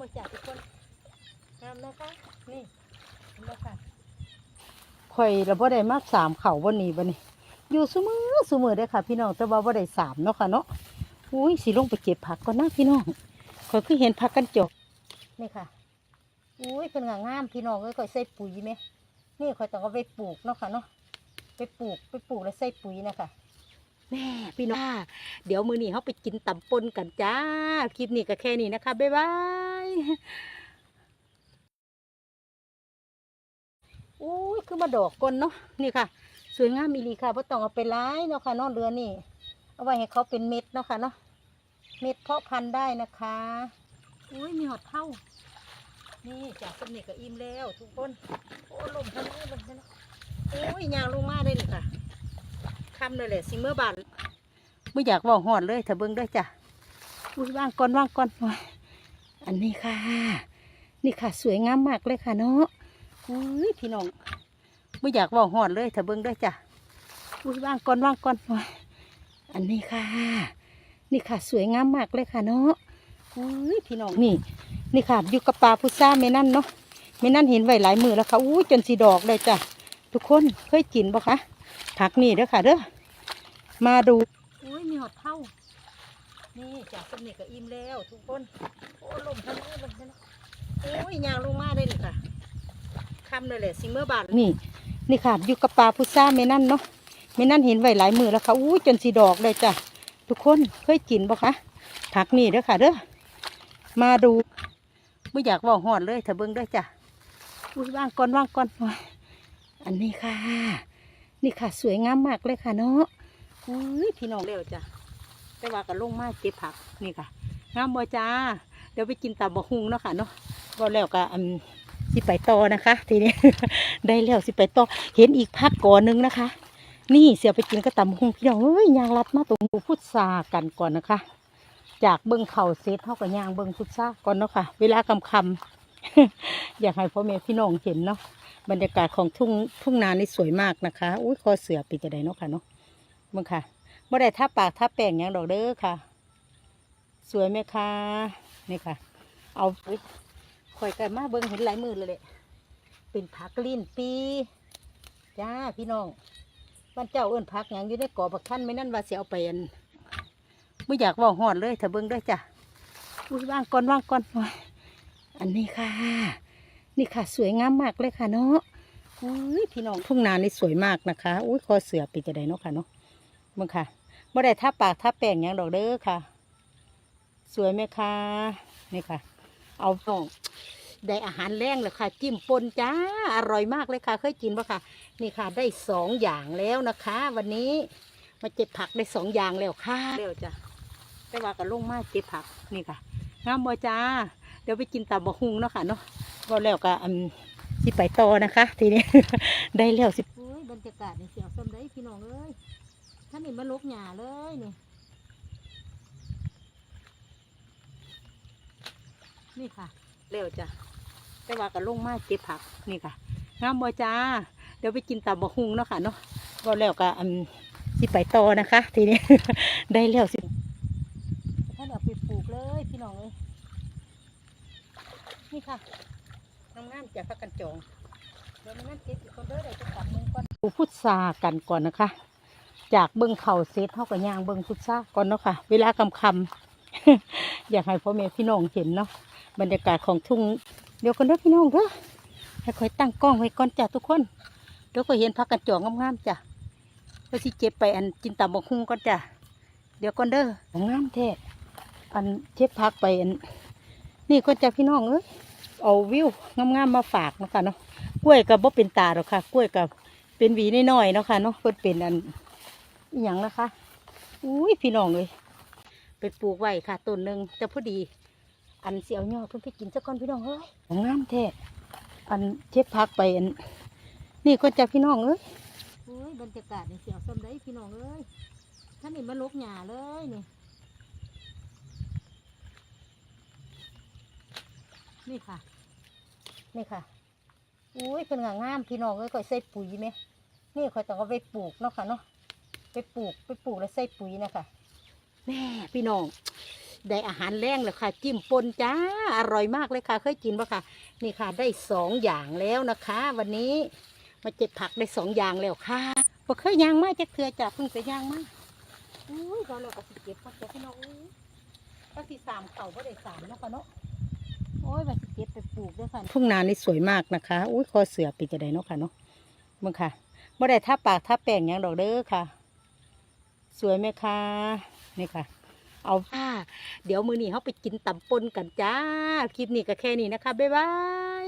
บ่จ่าทุกคนงามนะคะนี่เห็นบ่ค่ะข่อยเราบ่ได้มากสามเข่าวันนี้วันนี้ อยู่ซุมือซุมือได้อค่ะ พี่น้องแต่ว่าบ่ได้สามเนาะค่ะเนาะอุ้ยสิลงไปเก็บผักก่อนนะพี่น้องข่อยคือเห็นผักกันจกนี่ค่ะอุ้ยเป็นงางามพี่น้องเอ้ยข่อยใส่ปุ๋ยไหมนี่ข่อยต้องเอาไปปลูกเนาะค่ะเนาะไปปลูกไปปลูกแล้วใส่ปุ๋ยนะคะ แม่พี่น้องเดี๋ยวมือนี้เขาไปกินตำปนกันจ้า คลิปนี้ก็แค่นี้นะคะ บ๊ายบายอุ้ยคือมาดอกกลเนาะนี่ค่ะ สวยงามมีลีค่ะเพราะต้องเอาไปร้ายเนาะค่ะเนอกเรือนี่ เอาไว้ให้เขาเป็นเม็ดเนาะค่ะเนาะเม็ดเพาะพันธุ์ได้นะคะอุ้ยมีหอดเท่า นี่จากสำเนียก็อิ่มแล้ว ทุกคน โอ้ลมทะลุลมทะลุโอ้ยยางลงมาได้เลยค่ะ คำเลยแหละสิเมื่อบานไม่อยากบอกหอดเลยถ้าเบิ้งด้วยจ้ะอุ้ยว่างก่อนว่างก่อนอ้ยอันนี้ค่ะ นี่ค่ะ สวยงามมากเลยค่ะเนาะอุ้ยพี่น้องไม่อยากบอกหอดเลยถ้าเบิ้งด้วยจ้ะอุ้ยว่างก่อนว่างก่อนอ้ยอันนี้ค่ะ นี่ค่ะ สวยงามมากเลยค่ะเนาะอุ้ยพี่น้องนี่ นี่ค่ะอยู่กับปลาพุซ่าเมนั่นเนาะเมนั่นเห็นไว้หลายมือแล้วค่ะอุ้ยจนสีดอกเลยจ้ะทุกคนเคยกินปะคะ ผักนี่เด้อค่ะเด้อมาดูอุ้ยมีหอดเท่านี่จากสำเนียก็อิ่มแล้วทุกคนโอ้ลมทะลุลมทะลุโอ้ยยางลงมาได้เลยค่ะคำเลยแหละสิเมื่อบานนี่ นี่ค่ะอยู่กับปลาพุซ่าเมนั่นเนาะเมนั่นเห็นไว้หลายมือแล้วค่ะอุ้ยจนสีดอกเลยจ้ะทุกคนเคยกินปะคะผักนี่เด้อค่ะเด้อมาดูไม่อยากบอกหอดเลยถ้าเบิ้งด้วยจ้ะอุ้ยว่างก่อนว่างก่อนโอ้ยอันนี้ค่ะ นี่ค่ะ สวยงามมากเลยค่ะเนาะอุ้ยพี่น้องเร็วจ้ะแต่ว่าก็ลงมาเก็บผักนี่ค่ะงามบ่จ้า เดี๋ยวไปกินตำบะฮุงเนาะค่ะเนาะก็แล้วก็อืมสิไปต่อนะคะ ทีนี้ได้แล้วสิไปต่อเห็นอีกพักก่อนหนึงนะคะ นี่เสียไปกินก็ตำบะฮุงพี่น้องเอ้ยยางรัดมาตรงดูพุทรากันก่อนนะคะ จากเบิ้งเข่าเซตเท่ากับยางเบิ้งพุทราก่อนเนาะค่ะ เวลาคำคำ อยากให้พ่อแม่พี่น้องเห็นเนาะบรรยากาศของทุ่งทุ่งนานี่สวยมากนะคะอุ้ยคอเสือปีจะได้เนาะค่ะเนาะมึงค่ะบ่ได้าปากทาแป้งหยังดอกเด้อค่ะ สวยไหมคะนี่ค่ะ เอาอุ๊ยข่อยกันมาเบิ่งเห็นหลายมือเลยแหละเป็นผักลิ้นปีจ้าพี่น้องบ้านเจ้าเอิ้นผักหยังอยู่ในกอบักท่านไม่นั่นว่าสิเอาไปอันไม่อยากว่าหอดเลยถ้าเบิ่งด้วยจ้ะอุ้ยว่างก่อนว่างก่อน อ้ยอันนี้ค่ะ นี่ค่ะสวยงามมากเลยค่ะเนาะอุ้ยพี่น้องทุ่งนานี่สวยมากนะคะอุ้ยคอเสือเป็นจะได้เนาะค่ะเนาะมึงค่ะบ่ได้ทาปากทาแป้งหยังดอกเด้อค่ะ สวยไหมคะนี่ค่ะ เอาน้องได้อาหารแรงเลยค่ะ จิ้มปนจ้าอร่อยมากเลยค่ะ เคยกินปะค่ะ นี่ค่ะ ได้สองอย่างแล้วนะคะ วันนี้มาเก็บผักได้สองอย่างแล้วค่ะเร็วจ้ะแต่ว่าก็ลงมาเก็บผักนี่ค่ะงามบ่จ้า เดี๋ยวไปกินตำบะฮุงเนาะค่ะเนาะก็แล้วก็อืมสิไปต่อนะคะ ทีนี้ได้แล้วสิโอ้ยบรรยากาศนี่เสียวส้มได้พี่น้องเอ้ยท่านนี่มาลบหญ้าเลยนี่นี่ค่ะเร็วจ้ะแต่ว่าก็ลงมาเก็บผักนี่ค่ะงามบ่จ้า เดี๋ยวไปกินตำบะฮุงเนาะค่ะเนาะก็แล้วก็อืมสิไปต่อนะคะ ทีนี้ได้แล้วสิท่านเอาไปปลูกเลยพี่น้องเอ้ย นี่ค่ะงามจากพักกันจองเดี๋ยวมันนั่นเก็บอีกคนเด้อเดี๋ยวจะกลับมึงก่อนปลูกพุทรากันก่อนนะคะ จากเบิ้งเข่าเซตเท่ากับย่างเบิ้งพุทราก่อนเนาะค่ะ เวลาคำคำอยากให้พ่อแม่พี่น้องเห็นเนาะบรรยากาศของทุ่งเดี๋ยวกันเด้อพี่น้องเด้อให้คอยตั้งกล้องไว้ก่อนจ้ะทุกคนเดี๋ยวก็เห็นพักกันจองงามๆจ้ะแล้วสิเจ็บไปอันจินตำบกฮุงก่อนจ้ะเดี๋ยวก่อนเด้องามแท้อันเจ็บพักไปอัน นี่ก็จะพี่น้องเอ้ยเอาวิวงามๆมาฝากนะคะเนาะกล้วยกับบ่เป็นตาหรอกค่ะ กล้วยกับเป็นหวีน้อยๆเนาะค่ะเนาะเพิ่นเป็นอันอย่างนะคะอุ้ยพี่น้องเลยไปปลูกไว้ค่ะต้นหนึ่งแต่พอดี อันเสียวยอดเพิ่นไปกินสักก้อนพี่น้องเอ้ยงามแท้อันเช็บพักไปอัน นี่ก็จะพี่น้องเอ้ยอุ้ยบรรยากาศนี่เสียวส้มได้พี่น้องเอ้ยท่านนี่มาลบหญ้าเลยนี่ นี่ค่ะ นี่ค่ะ อุ้ยเป็นงางามพี่น้องเอ้ยก่อยใส่ปุ๋ยไหมนี่ข่อยต้องเอาไปปลูกเนาะค่ะเนาะ ไปปลูกไปปลูกแล้วใส่ปุ๋ยนะคะแม่พี่น้อง ได้อาหารแรงแล้วค่ะ จิ้มปนจ้า อร่อยมากเลยค่ะ เคยกินปะค่ะ นี่ค่ะ ได้สองอย่างแล้วนะคะ วันนี้มาเจ็บผักได้สองอย่างแล้วค่ะบ่เคยย่างมาจะเถื่อจ้ะเพิ่งจะย่างมาอุ้ยเราเราก็สิเก็บผักเก็บพี่น้องอุ้ยก็ที่สามเข่าก็ได้สามเนาะค่ะเนาะ โอ้ยมาสิเก็บไปปลูกด้วยค่ะทุ่งนานี่สวยมากนะคะอุ้ยคอเสือเป็นจะได้เนาะค่ะเนาะมึงค่ะบ่ได้ท่าปากท่าแป้งหยังดอกเด้อค่ะ สวยไหมคะนี่ค่ะ เอาค่ะเดี๋ยวมือนี้เขาไปกินตำปนกันจ้า คลิปนี้ก็แค่นี้นะคะ บ๊ายบาย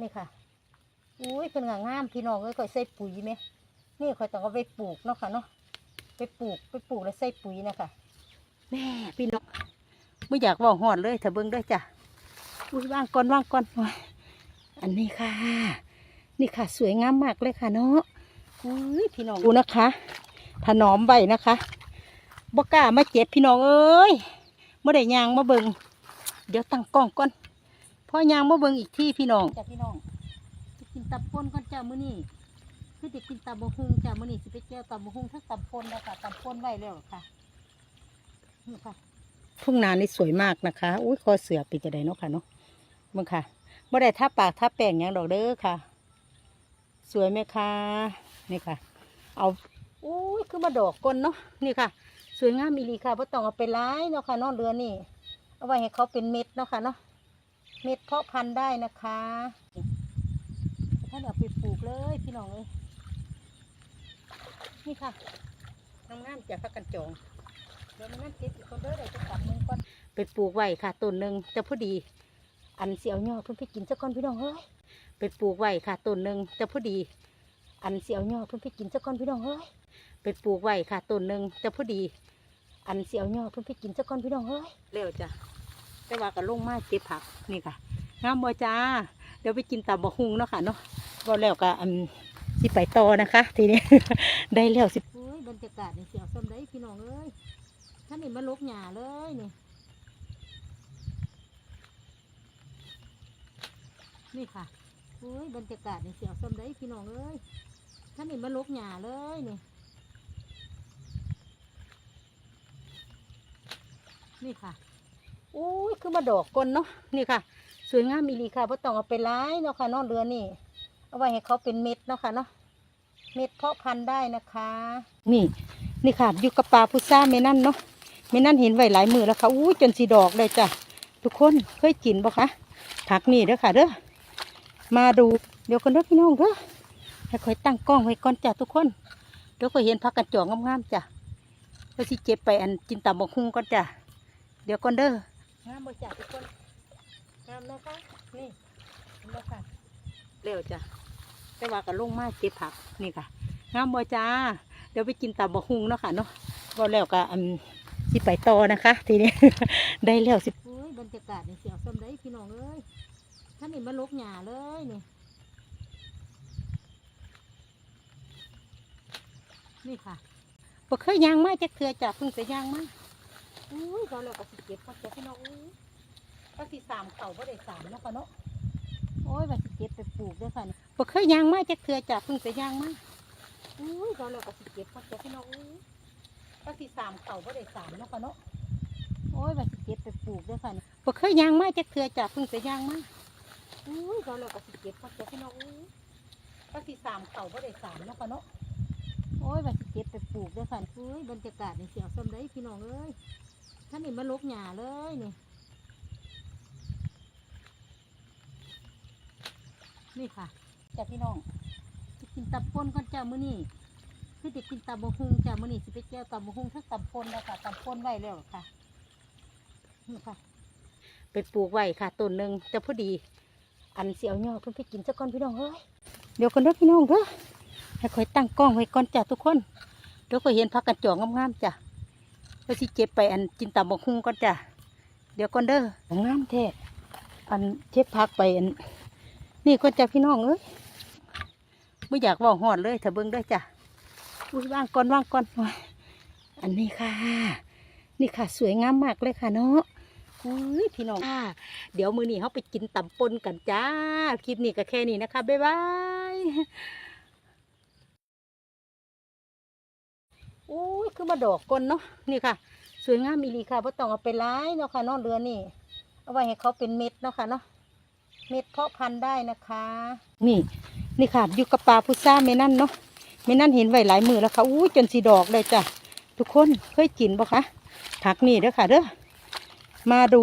นี่ค่ะอุ้ยเป็นงางามพี่น้องเอ้ยค่อยใส่ปุ๋ยไหมนี่ค่อยต้องเอาไปปลูกเนาะค่ะเนาะไปปลูกไปปลูกแล้วใส่ปุ๋ยนะคะ แม่พี่น้องไม่อยากว่าหอดเลยถ้าเบิ้งด้วยจ้ะอุ้ยว่างก่อนว่างก่อนอันนี้ค่ะ นี่ค่ะ สวยงามมากเลยค่ะเนาะอุ้ยพี่น้องดูนะคะถนอมใบนะคะบกล้ามาเจ็บพี่น้องเอ้ยเมื่อได้ยางมาเบิงเดี๋ยวตั้งกล้องก่อนพอยางมาเบิงอีกที่พี่น้องจ้ะพี่น้องจะกินตับปนก่อนจ้ามื้อนี้คือจะกินตับบะฮุงจ้ามื้อนี้สิไปแก้วตับบะฮุงทั้งตับปนแล้วค่ะตับปนไว้แล้วค่ะ นี่ค่ะทุ่งนานี่สวยมากนะคะ อุ้ยคอเสือป็นจะได้เนาะค่ะเนาะมึงค่ะเมื่อได้ท่าปากท่าแป้งยังดอกเด้อค่ะ สวยไหมคะนี่ค่ะ เอาอุ้ยคือมาดอกก้นเนาะนี่ค่ะ สวยงามอีหลีค่ะเพราะต้องเอาไปร้ายเนาะค่ะนอกเรือนี่ เอาไว้ให้เขาเป็นเม็ดเนาะค่ะเนาะเม็ดเพาะพันธุ์ได้นะคะถ้านเอาไปปลูกเลยพี่น้องเลยนี่ค่ะงามๆจากพักกันจองเดี๋ยวมันนั่นติดอีกคนเด้อเดี๋ยวจะกลับมึง ไปปลูกไว้ค่ะต้นหนึ่งแต่พอดี อันเสียวยอดเพิ่นไปกินสักก้อนพี่น้องเฮ้ยไปปลูกไว้ค่ะต้นหนึ่งแต่พอดี อันเสียวยอดเพิ่นไปกินสักก้อนพี่น้องเฮ้ยไปปลูกไว้ค่ะต้นหนึ่งแต่พอดี อันเสียวยอดเพิ่นไปกินสักก้อนพี่น้องเฮ้ยเร็วจ้ะแต่ว่าก็ลงมาเก็บผักนี่ค่ะงามบ่จ้าเดี๋ยวไปกินตับบะฮุงเนาะค่ะเนาะบ่แล้วก็อันสิไปต่อนะคะ ทีนี้ได้แล้วสิโอ้ยบรรยากาศนี่เสียวส้มได้พี่น้องเอ้ยท่านนี่มาลกหญ้าเลยนี่ นี่ค่ะโอ้ยบรรยากาศนี่เสียวส้มได้พี่น้องเอ้ยท่านนี่มาลกหญ้าเลยนี่ นี่ค่ะโอ้ยคือมาดอกกลเนาะ นี่ค่ะ สวยงามอีหลีค่ะเพราะต้องเอาไปร้ายเนาะค่ะเนอกเรือนี่ เอาไว้ให้เขาเป็นเม็ดเนาะค่ะเนาะ เม็ดเพาะพันธุ์ได้นะคะ นี่ นี่ค่ะอยู่กับปลาพุซ่าเมนั่นเนาะ เมนั่นเห็นไว้หลายมือแล้วค่ะอู้ยจนสีดอกเลยจ้ะทุกคนเคยกินปะคะผักนี่เด้อค่ะเด้อมาดูเดี๋ยวกันเด้อพี่น้องเด้อให้คอยตั้งกล้องไว้ก่อนจ้ะทุกคนเดี๋ยวคอยเห็นผักกระจอกงามๆจ้ะแล้วสิเจ็บไปอันกินตำบักหุ่งก่อนจ้ะเดี๋ยวก่อนเด้องามบ่จ้ะทุกคนงามนะคะนี่เห็นบ่ค่ะเร็วจ้ะแต่ว่าก็ลงมาเก็บผักนี่ค่ะงามบ่จ้าเดี๋ยวไปกินตำบักหุ่งเนาะค่ะเนาะบ่แล้วก็อัน สิไปต่อนะคะ ทีนี้ ได้แล้วสิโอ้ยบรรยากาศนี่เสียวส้มได้พี่น้องเอ้ยท่านนี่มาลกหญ้าเลยนี่นี่ค่ะบ่เคยย่างมาจักเทือจ้ะเพิ่งจะย่างมาอุ้ยเราแล้วก็สิเก็บผักเก็บพี่น้องอุ้ยก็สิสามเข่าบ่ได้สามเนาะค่ะเนาะโอ้ยว่าสิเก็บไปปลูกด้วยค่ะนี่บ่เคยย่างมาจักเทือจ้ะเพิ่งจะย่างมาอุ้ยเราแล้วก็สิเก็บผักเก็บพี่น้องอุ้ย ก็สิสามเข่าบ่ได้สามเนาะค่ะเนาะโอ้ยว่าสิเก็บไปปลูกด้วยค่ะนี่บ่เคยย่างมาจักเทือจ้ะเพิ่งจะย่างมาอุ้ยเราเราก็สิเก็บผักเก็บพี่น้องอุ้ยก็สิสามเข่าก็ได้สามเนาะค่ะเนาะโอ้ยว่าสิเก็บไปปลูกด้วยค่ะอุ้ยบรรยากาศนี่เสียวส้มได้พี่น้องเอ้ยท่านนี่มาลกหญ้าเลยนี่นี่ค่ะจ้าพี่น้องจะกินตับปนก่อนจ้ามื้อนี้ คือจะกินตับะฮุงจ้ามื้อนี้สิไปแก้วตับะฮุงทั้งตับปนแล้วค่ะตับปนไว้แล้วค่ะนี่ค่ะ ไปปลูกไว้ค่ะต้นหนึ่งแต่พอดี อันเสียวยอดเพิ่นไปกินสักก้อนพี่น้องเฮ้ยเดี๋ยวกันเด้อพี่น้องเด้อให้คอยตั้งกล้องไว้ก่อนจ้ะทุกคนเดี๋ยวก็เห็นพักกันจองงามๆจ้ะแล้วสิเจ็บไปอันกินตำบักหุ่งก่อนจ้ะเดี๋ยวก่อนเด้องามแท้อันเจ็บพักไปอันนี่ก็จ้ะพี่น้องเอ้ยไม่อยากว่าหอดเลยถ้าเบิ่งเด้อจ้ะ อุ้ยวางก่อนวางก่อนอันนี้ค่ะ นี่ค่ะ สวยงามมากเลยค่ะเนาะอุ้ยพี่น้องเดี๋ยวมือนี้เขาไปกินตำปนกันจ้า คลิปนี้ก็แค่นี้นะคะ บ๊ายบายอุ้ยคือมาดอกก้นเนาะนี่ค่ะ สวยงามอีลีค่ะเพราะต้องเอาไปร้ายเนาะค่ะนอกเรือนี่ เอาไว้ให้เขาเป็นเม็ดเนาะค่ะเนาะเม็ดเพาะพันธุ์ได้นะคะ นี่ นี่ค่ะยูกัปลาพุซ่าเมนั่นเนาะ ไม่นั่นเห็นไว้หลายมือแล้วค่ะอู้จนสีดอกเลยจ้ะทุกคนเคยกินปะคะผักนี่เด้อค่ะเด้อมาดู